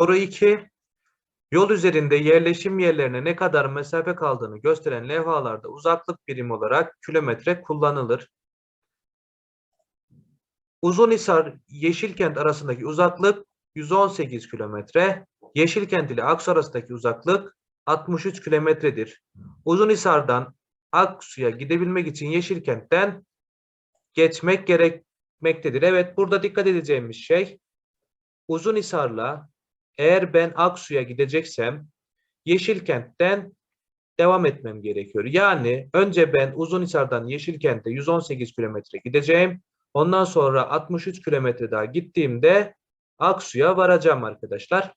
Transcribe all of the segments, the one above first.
Soru 2. Yol üzerinde yerleşim yerlerine ne kadar mesafe kaldığını gösteren levhalarda uzaklık birimi olarak kilometre kullanılır. Uzunhisar Yeşilkent arasındaki uzaklık 118 kilometre. Yeşilkent ile Aksu arasındaki uzaklık 63 kilometredir. Uzunhisar'dan Aksu'ya gidebilmek için Yeşilkent'ten geçmek gerekmektedir. Evet burada dikkat edeceğimiz şey Uzunhisar'la eğer ben Aksu'ya gideceksem Yeşilkent'ten devam etmem gerekiyor. Yani önce ben Uzunhisar'dan Yeşilkent'e 118 kilometre gideceğim. Ondan sonra 63 kilometre daha gittiğimde Aksu'ya varacağım arkadaşlar.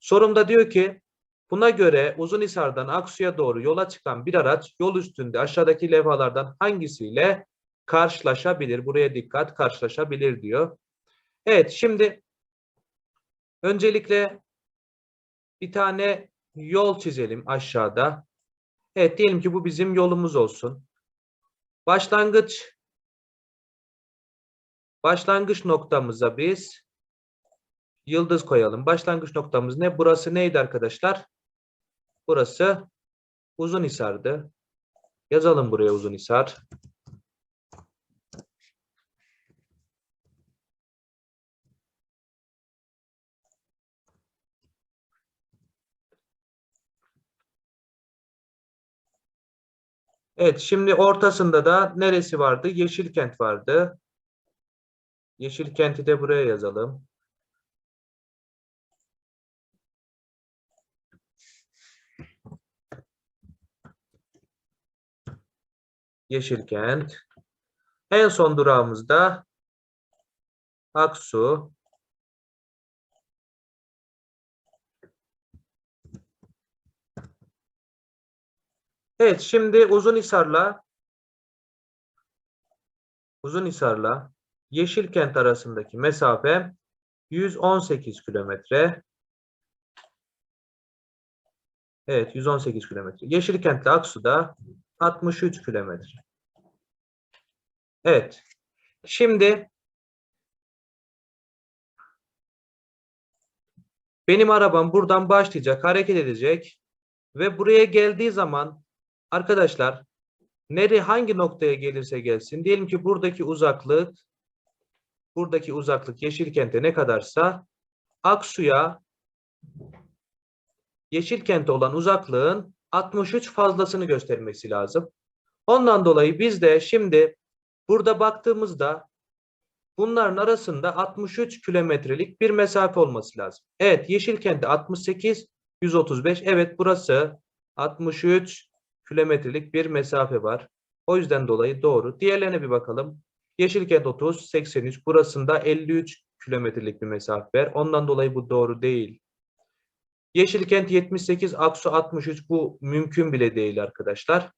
Sorumda diyor ki buna göre Uzunhisar'dan Aksu'ya doğru yola çıkan bir araç yol üstünde aşağıdaki levhalardan hangisiyle karşılaşabilir? Buraya dikkat karşılaşabilir diyor. Evet şimdi öncelikle bir tane yol çizelim aşağıda. Evet diyelim ki bu bizim yolumuz olsun. Başlangıç başlangıç noktamıza biz yıldız koyalım. Başlangıç noktamız ne? Burası neydi arkadaşlar? Burası Uzunhisar'dı. Yazalım buraya Uzunhisar. Evet, şimdi ortasında da neresi vardı? Yeşilkent vardı. Yeşilkent'i de buraya yazalım. Yeşilkent. En son durağımızda Aksu. Evet, şimdi Uzunhisar'la Uzunhisar'la Yeşilkent arasındaki mesafe 118 kilometre. Evet, 118 kilometre. Yeşilkent'le Aksu'da 63 kilometre. Evet. Şimdi benim arabam buradan başlayacak, hareket edecek ve buraya geldiği zaman arkadaşlar nere hangi noktaya gelirse gelsin diyelim ki buradaki uzaklık buradaki uzaklık Yeşilkent'e ne kadarsa Aksu'ya Yeşilkent'e olan uzaklığın 63 fazlasını göstermesi lazım. Ondan dolayı biz de şimdi burada baktığımızda bunların arasında 63 kilometrelik bir mesafe olması lazım. Evet Yeşilkent'te 68, 135. Evet burası 63 kilometrelik bir mesafe var. O yüzden dolayı doğru. Diğerlerine bir bakalım. Yeşilkent 30, 83. Burasında 53 kilometrelik bir mesafe var. Ondan dolayı bu doğru değil. Yeşilkent 78, Aksu 63. Bu mümkün bile değil arkadaşlar.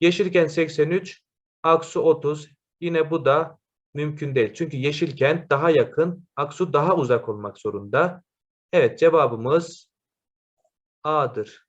Yeşilkent 83, Aksu 30. Yine bu da mümkün değil. Çünkü Yeşilkent daha yakın, Aksu daha uzak olmak zorunda. Evet cevabımız A'dır.